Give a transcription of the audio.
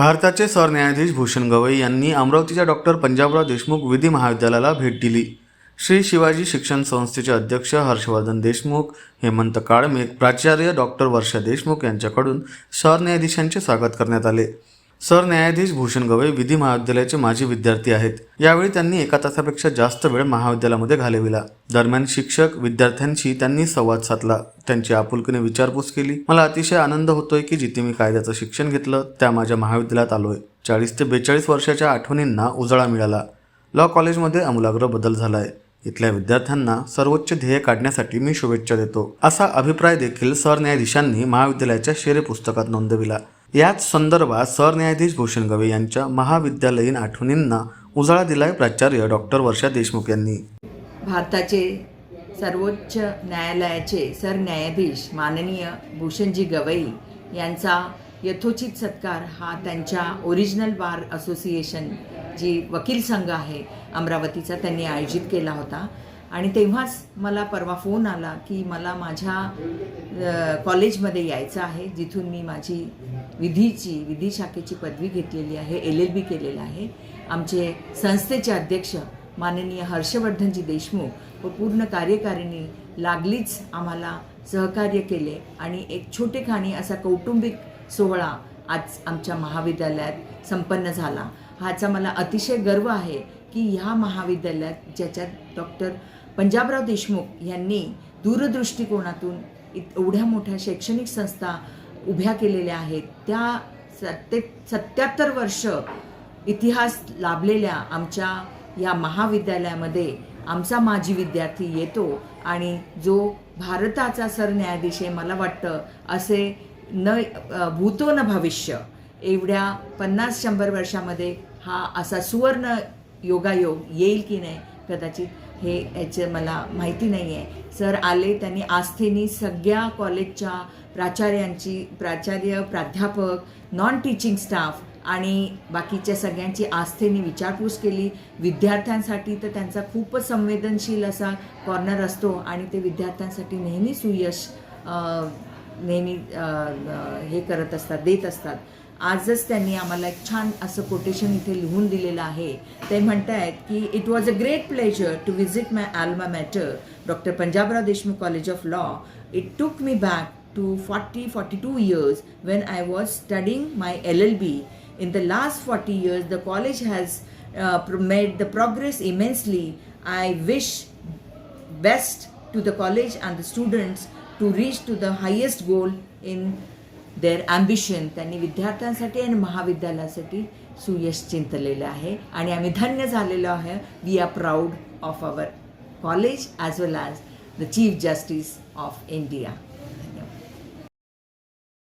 भारताचे सरन्यायाधीश भूषण गवई यांनी अमरावतीच्या डॉक्टर पंजाबराव देशमुख विधी महाविद्यालयाला भेट दिली. श्री शिवाजी शिक्षण संस्थेचे अध्यक्ष हर्षवर्धन देशमुख हेमंत काळमेघ प्राचार्य डॉक्टर वर्षा देशमुख यांच्याकडून सरन्यायाधीशांचे स्वागत करण्यात आले. सरन्यायाधीश भूषण गवई विधी महाविद्यालयाचे माजी विद्यार्थी आहेत. यावेळी त्यांनी एका तासापेक्षा जास्त वेळ महाविद्यालयामध्ये घालविला. दरम्यान शिक्षक विद्यार्थ्यांशी त्यांनी संवाद साधला. त्यांची आपुलकीने विचारपूस केली. मला अतिशय आनंद होतोय की जिथे मी कायद्याचं शिक्षण घेतलं त्या माझ्या महाविद्यालयात आलोय. चाळीस ते बेचाळीस वर्षाच्या आठवणींना उजाळा मिळाला. लॉ कॉलेजमध्ये आमूलाग्र बदल झालाय. इथल्या विद्यार्थ्यांना सर्वोच्च ध्येय काढण्यासाठी मी शुभेच्छा देतो. असा अभिप्राय देखील सरन्यायाधीशांनी महाविद्यालयाच्या शेरे पुस्तकात नोंदविला. याच संदर्भात सरन्यायाधीश भूषण गवे यांच्या महाविद्यालयीन आठवणींना उजाळा दिलाय प्राचार्य डॉक्टर वर्षा देशमुख यांनी. भारताचे सर्वोच्च न्यायालयाचे सरन्यायाधीश माननीय भूषणजी गवई यांचा यथोचित सत्कार हा त्यांच्या ओरिजिनल बार असोसिएशन जी वकील संघ आहे अमरावतीचा त्यांनी आयोजित केला होता. आणि तेव्हाच मला परवा फोन आला की मला माझ्या कॉलेजमध्ये यायचं आहे जिथून मी माझी विधीची विधी शाखेची पदवी घेतलेली आहे एल एल बी केलेलं आहे. आमचे संस्थेचे अध्यक्ष माननीय हर्षवर्धनजी देशमुख व पूर्ण कार्यकारिणी लागलीच आम्हाला सहकार्य केले आणि एक छोटेखानी असा कौटुंबिक सोहळा आज आमच्या महाविद्यालयात संपन्न झाला. ह्याचा मला अतिशय गर्व आहे की ह्या महाविद्यालयात ज्याच्यात डॉक्टर पंजाबराव देशमुख यांनी दूरदृष्टिकोनातून इत- एवढ्या मोठ्या शैक्षणिक संस्था उभ्या केलेल्या आहेत. त्या सत्ते सत्याहत्तर वर्ष इतिहास लाभलेल्या आमच्या या महाविद्यालयामध्ये आमचा माजी विद्यार्थी येतो आणि जो भारताचा सरन्यायाधीश आहे मला वाटतं असे न भूतो न भविष्य एवढ्या पन्नास शंभर वर्षामध्ये हा असा सुवर्ण योगायोग येईल की नाही कदाचित हे याचं मला माहिती नाही आहे सर आले त्यांनी आस्थेनी सगळ्या कॉलेजच्या प्राचार्यांची प्राचार्य प्राध्यापक नॉन टीचिंग स्टाफ आणि बाकीच्या सगळ्यांची आस्थेने विचारपूस केली. विद्यार्थ्यांसाठी तर त्यांचा खूपच संवेदनशील असा कॉर्नर असतो आणि ते विद्यार्थ्यांसाठी नेहमी सुयश नेहमी हे करत असतात देत असतात. आजच त्यांनी आम्हाला एक छान असं कोटेशन इथे लिहून दिलेलं आहे ते म्हणत आहेत की it was a great pleasure to visit my alma mater doctor Panjabrao Deshmukh College of Law it took me back to 40 42 years when I was studying my LLB. In the last 40 years, the college has uh, pro- made the progress immensely. I wish best to the college and the students to reach to the highest goal in their ambition त्यांनी विद्यार्थ्यांसाठी आणि महाविद्यालयासाठी सुयश चिंतलेलं आहे. आणि आम्ही धन्य झालेलो आहे. We are proud of our college as well as the chief justice of India